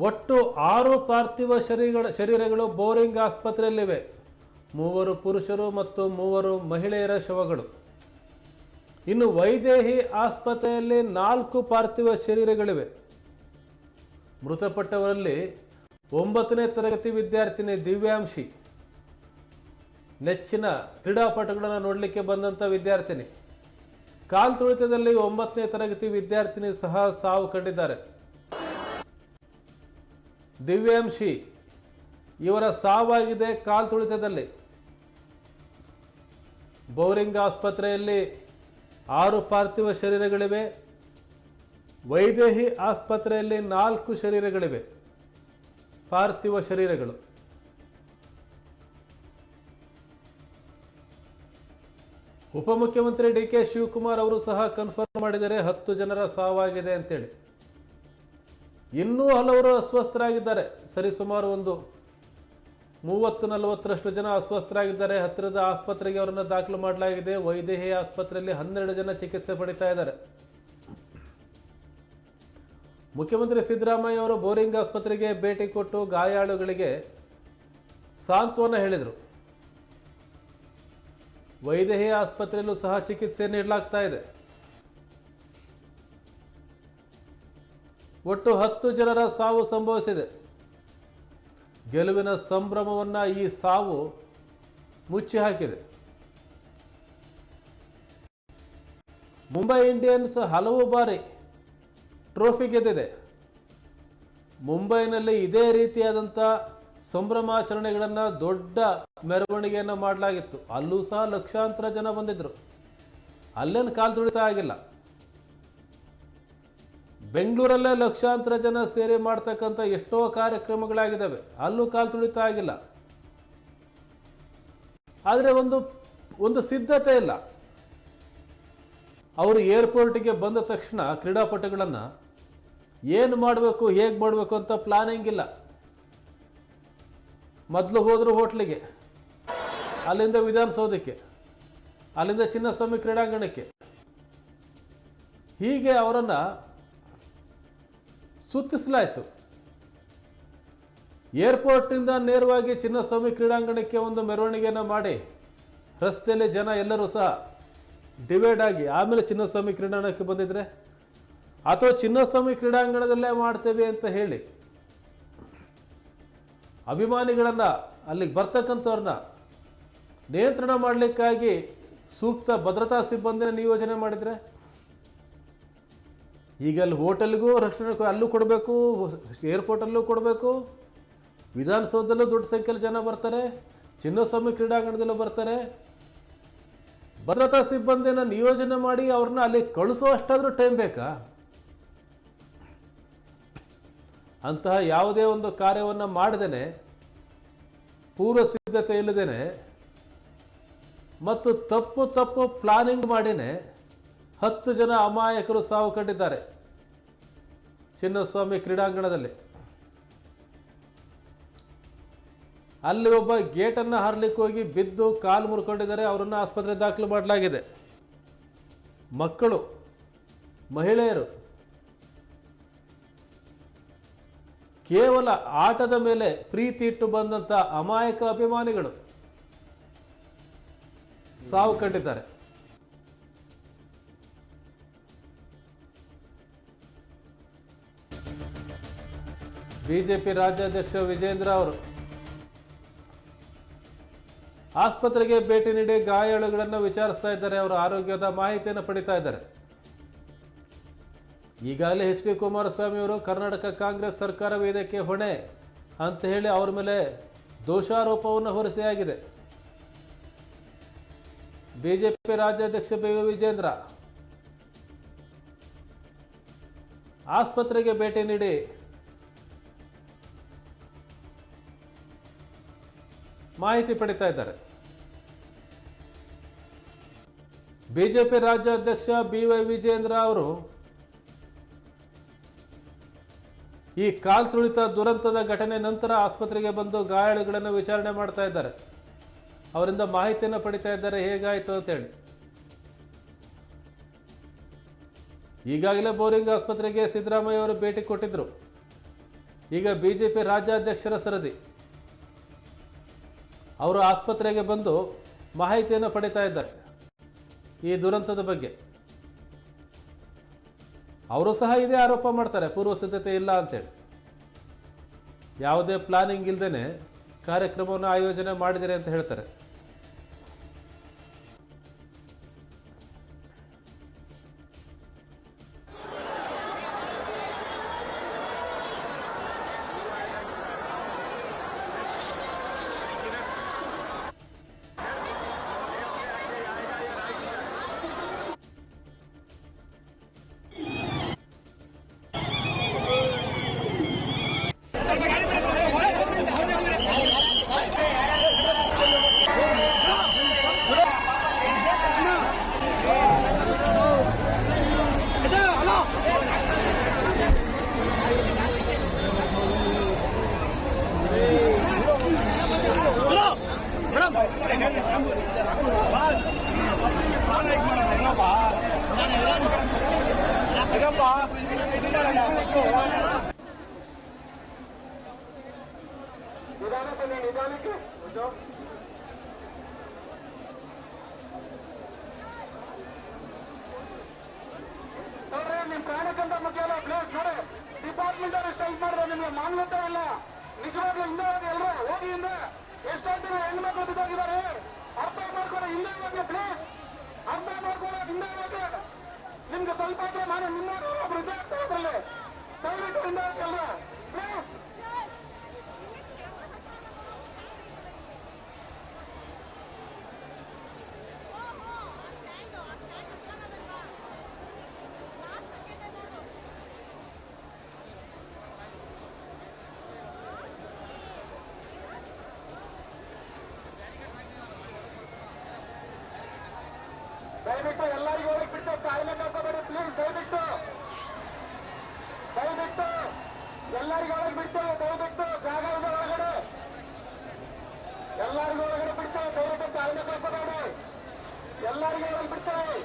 ಒಟ್ಟು ಆರು ಪಾರ್ಥಿವ ಶರೀರಗಳ ಶರೀರಗಳು ಬೋರಿಂಗ್ ಆಸ್ಪತ್ರೆಯಲ್ಲಿವೆ. ಮೂವರು ಪುರುಷರು ಮತ್ತು ಮೂವರು ಮಹಿಳೆಯರ ಶವಗಳು. ಇನ್ನು ವೈದೇಹಿ ಆಸ್ಪತ್ರೆಯಲ್ಲಿ ನಾಲ್ಕು ಪಾರ್ಥಿವ ಶರೀರಗಳಿವೆ. ಮೃತಪಟ್ಟವರಲ್ಲಿ ಒಂಬತ್ತನೇ ತರಗತಿ ವಿದ್ಯಾರ್ಥಿನಿ ದಿವ್ಯಾಂಶಿ. ನೆಚ್ಚಿನ ಕ್ರೀಡಾಪಟುಗಳನ್ನು ನೋಡಲಿಕ್ಕೆ ಬಂದಂಥ ವಿದ್ಯಾರ್ಥಿನಿ. ಕಾಲ್ ತುಳಿತದಲ್ಲಿ ಒಂಬತ್ತನೇ ತರಗತಿ ವಿದ್ಯಾರ್ಥಿನಿ ಸಹ ಸಾವು ಕಂಡಿದ್ದಾರೆ. ದಿವ್ಯಾಂಶಿ, ಇವರ ಸಾವಾಗಿದೆ ಕಾಲ್ ತುಳಿತದಲ್ಲಿ. ಬೌರಿಂಗ್ ಆಸ್ಪತ್ರೆಯಲ್ಲಿ ಆರು ಪಾರ್ಥಿವ ಶರೀರಗಳಿವೆ. ವೈದೇಹಿ ಆಸ್ಪತ್ರೆಯಲ್ಲಿ ನಾಲ್ಕು ಶರೀರಗಳಿವೆ. ಪಾರ್ಥಿವ ಶರೀರಗಳು. ಉಪಮುಖ್ಯಮಂತ್ರಿ ಡಿ ಕೆ ಶಿವಕುಮಾರ್ ಅವರು ಸಹ ಕನ್ಫರ್ಮ್ ಮಾಡಿದರೆ ಹತ್ತು ಜನರ ಸಾವಾಗಿದೆ ಅಂತೇಳಿ. ಇನ್ನೂ ಹಲವರು ಅಸ್ವಸ್ಥರಾಗಿದ್ದಾರೆ. ಸರಿಸುಮಾರು ಒಂದು ಮೂವತ್ತು ನಲವತ್ತರಷ್ಟು ಜನ ಅಸ್ವಸ್ಥರಾಗಿದ್ದಾರೆ. ಹತ್ತಿರದ ಆಸ್ಪತ್ರೆಗೆ ಅವರನ್ನು ದಾಖಲು ಮಾಡಲಾಗಿದೆ. ವೈದೇಹಿ ಆಸ್ಪತ್ರೆಯಲ್ಲಿ ಹನ್ನೆರಡು ಜನ ಚಿಕಿತ್ಸೆ ಪಡಿತಾ ಇದ್ದಾರೆ. ಮುಖ್ಯಮಂತ್ರಿ ಸಿದ್ದರಾಮಯ್ಯ ಅವರು ಬೋರಿಂಗ್ ಆಸ್ಪತ್ರೆಗೆ ಭೇಟಿ ಕೊಟ್ಟು ಗಾಯಾಳುಗಳಿಗೆ ಸಾಂತ್ವನ ಹೇಳಿದರು. ವೈದೇಹಿ ಆಸ್ಪತ್ರೆಯಲ್ಲೂ ಸಹ ಚಿಕಿತ್ಸೆ ನೀಡಲಾಗ್ತಾ ಇದೆ. ಒಟ್ಟು ಹತ್ತು ಜನರ ಸಾವು ಸಂಭವಿಸಿದೆ. ಗೆಲುವಿನ ಸಂಭ್ರಮವನ್ನು ಈ ಸಾವು ಮುಚ್ಚಿ ಹಾಕಿದೆ ಮುಂಬೈ ಇಂಡಿಯನ್ಸ್ ಹಲವು ಬಾರಿ ಟ್ರೋಫಿ ಗೆದ್ದಿದೆ. ಮುಂಬೈನಲ್ಲಿ ಇದೇ ರೀತಿಯಾದಂಥ ಸಂಭ್ರಮಾಚರಣೆಗಳನ್ನು ದೊಡ್ಡ ಮೆರವಣಿಗೆಯನ್ನು ಮಾಡಲಾಗಿತ್ತು. ಅಲ್ಲೂ ಸಹ ಲಕ್ಷಾಂತರ ಜನ ಬಂದಿದ್ದರು ಅಲ್ಲೇನು ಕಾಲು ತುಳಿತ ಆಗಿಲ್ಲ. ಬೆಂಗಳೂರಲ್ಲೇ ಲಕ್ಷಾಂತರ ಜನ ಸೇರಿ ಮಾಡ್ತಕ್ಕಂಥ ಎಷ್ಟೋ ಕಾರ್ಯಕ್ರಮಗಳಾಗಿದ್ದಾವೆ. ಅಲ್ಲೂ ಕಾಲು ತುಳಿತ ಆಗಿಲ್ಲ. ಆದರೆ ಒಂದು ಒಂದು ಸಿದ್ಧತೆ ಇಲ್ಲ. ಅವರು ಏರ್ಪೋರ್ಟಿಗೆ ಬಂದ ತಕ್ಷಣ ಕ್ರೀಡಾಪಟುಗಳನ್ನು ಏನು ಮಾಡಬೇಕು, ಹೇಗೆ ಮಾಡಬೇಕು ಅಂತ ಪ್ಲಾನಿಂಗ್ ಇಲ್ಲ. ಮೊದಲು ಹೋದರು ಹೋಟ್ಲಿಗೆ, ಅಲ್ಲಿಂದ ವಿಧಾನಸೌಧಕ್ಕೆ, ಅಲ್ಲಿಂದ ಚಿನ್ನಸ್ವಾಮಿ ಕ್ರೀಡಾಂಗಣಕ್ಕೆ. ಹೀಗೆ ಅವರನ್ನು ಸುತ್ತಿಸಲಾಯಿತು ಏರ್ಪೋರ್ಟ್ನಿಂದ ನೇರವಾಗಿ ಚಿನ್ನಸ್ವಾಮಿ ಕ್ರೀಡಾಂಗಣಕ್ಕೆ ಒಂದು ಮೆರವಣಿಗೆಯನ್ನು ಮಾಡಿ ರಸ್ತೆಯಲ್ಲಿ ಜನ ಎಲ್ಲರೂ ಸಹ ಡಿವೈಡ್ ಆಗಿ, ಆಮೇಲೆ ಚಿನ್ನಸ್ವಾಮಿ ಕ್ರೀಡಾಂಗಣಕ್ಕೆ ಬಂದಿದ್ರೆ ಅಥವಾ ಚಿನ್ನಸ್ವಾಮಿ ಕ್ರೀಡಾಂಗಣದಲ್ಲೇ ಮಾಡ್ತೇವೆ ಅಂತ ಹೇಳಿ ಅಭಿಮಾನಿಗಳನ್ನು ಅಲ್ಲಿಗೆ ಬರ್ತಕ್ಕಂಥವ್ರನ್ನ ನಿಯಂತ್ರಣ ಮಾಡಲಿಕ್ಕಾಗಿ ಸೂಕ್ತ ಭದ್ರತಾ ಸಿಬ್ಬಂದಿನ ನಿಯೋಜನೆ ಮಾಡಿದರೆ ಈಗ ಅಲ್ಲಿ ಹೋಟೆಲ್ಗೂ ರಕ್ಷಣೆ ಅಲ್ಲೂ ಕೊಡಬೇಕು ಏರ್ಪೋರ್ಟಲ್ಲೂ ಕೊಡಬೇಕು. ವಿಧಾನಸೌಧದಲ್ಲೂ ದೊಡ್ಡ ಸಂಖ್ಯೆಯಲ್ಲಿ ಜನ ಬರ್ತಾರೆ, ಚಿನ್ನಸ್ವಾಮಿ ಕ್ರೀಡಾಂಗಣದಲ್ಲೂ ಬರ್ತಾರೆ. ಭದ್ರತಾ ಸಿಬ್ಬಂದಿನ ನಿಯೋಜನೆ ಮಾಡಿ ಅವ್ರನ್ನ ಅಲ್ಲಿ ಕಳಿಸೋ ಅಷ್ಟಾದರೂ ಟೈಮ್ ಬೇಕಾ? ಅಂತಹ ಯಾವುದೇ ಒಂದು ಕಾರ್ಯವನ್ನು ಮಾಡದೇನೆ, ಪೂರ್ವ ಸಿದ್ಧತೆ ಇಲ್ಲದೇನೆ, ಮತ್ತು ತಪ್ಪು ತಪ್ಪು ಪ್ಲಾನಿಂಗ್ ಮಾಡಿನೇ ಹತ್ತು ಜನ ಅಮಾಯಕರು ಸಾವು ಕಂಡಿದ್ದಾರೆ. ಚಿನ್ನಸ್ವಾಮಿ ಕ್ರೀಡಾಂಗಣದಲ್ಲಿ. ಅಲ್ಲಿ ಒಬ್ಬ ಗೇಟನ್ನು ಹಾರ್ಲಿಕ್ಕೆ ಹೋಗಿ ಬಿದ್ದು ಕಾಲು ಮುರ್ಕೊಂಡಿದ್ದಾರೆ. ಅವರನ್ನು ಆಸ್ಪತ್ರೆ ದಾಖಲು ಮಾಡಲಾಗಿದೆ. ಮಕ್ಕಳು, ಮಹಿಳೆಯರು, ಕೇವಲ ಆಟದ ಮೇಲೆ ಪ್ರೀತಿ ಇಟ್ಟು ಬಂದಂಥ ಅಮಾಯಕ ಅಭಿಮಾನಿಗಳು ಸಾವು ಕಂಡಿದ್ದಾರೆ. ಬಿಜೆಪಿ ರಾಜ್ಯಾಧ್ಯಕ್ಷ ವಿಜೇಂದ್ರ ಅವರು ಆಸ್ಪತ್ರೆಗೆ ಭೇಟಿ ನೀಡಿ ಗಾಯಾಳುಗಳನ್ನು ವಿಚಾರಿಸ್ತಾ ಇದ್ದಾರೆ. ಅವರ ಆರೋಗ್ಯದ ಮಾಹಿತಿಯನ್ನು ಪಡಿತಾ ಇದ್ದಾರೆ. ಈಗಾಗಲೇ ಎಚ್ ಡಿ ಕುಮಾರಸ್ವಾಮಿ ಅವರು ಕರ್ನಾಟಕ ಕಾಂಗ್ರೆಸ್ ಸರ್ಕಾರವೇ ಇದಕ್ಕೆ ಹೊಣೆ ಅಂತ ಹೇಳಿ ಅವ್ರ ಮೇಲೆ ದೋಷಾರೋಪವನ್ನು ಹೊರಿಸಿಯಾಗಿದೆ ಬಿಜೆಪಿ ರಾಜ್ಯಾಧ್ಯಕ್ಷ ಬಿ ವಿಜೇಂದ್ರ ಆಸ್ಪತ್ರೆಗೆ ಭೇಟಿ ನೀಡಿ ಮಾಹಿತಿ ಪಡಿತಾ ಇದ್ದಾರೆ. ಬಿಜೆಪಿ ರಾಜ್ಯಾಧ್ಯಕ್ಷ ಬಿ ವೈ ವಿಜಯೇಂದ್ರ ಅವರು ಈ ಕಾಲ್ ತುಳಿತ ದುರಂತದ ಘಟನೆ ನಂತರ ಆಸ್ಪತ್ರೆಗೆ ಬಂದು ಗಾಯಾಳುಗಳನ್ನು ವಿಚಾರಣೆ ಮಾಡ್ತಾ ಇದ್ದಾರೆ. ಅವರಿಂದ ಮಾಹಿತಿಯನ್ನು ಪಡಿತಾ ಇದ್ದಾರೆ, ಹೇಗಾಯಿತು ಅಂತೇಳಿ. ಈಗಾಗಲೇ ಬೋರಿಂಗ್ ಆಸ್ಪತ್ರೆಗೆ ಸಿದ್ದರಾಮಯ್ಯ ಅವರು ಭೇಟಿ ಕೊಟ್ಟಿದ್ದರು ಈಗ ಬಿ ಜೆ ಪಿ ರಾಜ್ಯಾಧ್ಯಕ್ಷರ ಸರದಿ. ಅವರು ಆಸ್ಪತ್ರೆಗೆ ಬಂದು ಮಾಹಿತಿಯನ್ನು ಪಡಿತಾ ಇದ್ದಾರೆ. ಈ ದುರಂತದ ಬಗ್ಗೆ. ಅವರು ಸಹ ಇದೇ ಆರೋಪ ಮಾಡ್ತಾರೆ, ಪೂರ್ವ ಸಿದ್ಧತೆ ಇಲ್ಲ ಅಂತೇಳಿ. ಯಾವುದೇ ಪ್ಲಾನಿಂಗ್ ಇಲ್ಲದೇ ಕಾರ್ಯಕ್ರಮವನ್ನು ಆಯೋಜನೆ ಮಾಡಿದರೆ ಅಂತ ಹೇಳ್ತಾರೆ. ನಿಧಾನ ನಿಧಾನಕ್ಕೆ ನಿಮ್ ಪ್ರಾಣಕ್ಕಂತ ಮುಖ್ಯ ಅಲ್ಲ ಪ್ಲೇಸ್ ನೋಡಿ ಡಿಪಾರ್ಟ್ಮೆಂಟ್ ಅವರು ಸ್ಟ್ರೈಕ್ ಮಾಡಿದ್ರೆ ನಿಮ್ಗೆ ಮಾನ್ಯತೆ ಇಲ್ಲ ನಿಜವಾಗ್ಲೂ ಹಿಂದೆ ಎಲ್ಲರೂ ಹೋಗಿ ಹಿಂದೆ ಎಷ್ಟೊಂದು ಹೆಣ್ಮಕ್ಳು ಬಿದ್ದೋಗಿದ್ದಾರೆ ಅರ್ಥ ಮಾಡ್ಕೊಳ್ಳೋ ಇಲ್ಲೇ ಹೋಗಿ ಪ್ಲೇಸ್ ಅರ್ಥ ಮಾಡ್ಕೊಳ್ಳೋ ಹಿಂದೆ ಹೋಗಿ ನಿಮ್ಗೆ ಸ್ವಲ್ಪ ನಾನು ನಿಮ್ಮ ಒಬ್ರು ಇದ್ದೇ ಇರ್ತಾರೆ ದಯವಿಟ್ಟು ಹಿಂದೆ ಹೋಗಿ ಎಲ್ರು ಎಲ್ಲರಿಗೂ ಬಿಡ್ತಾರೆ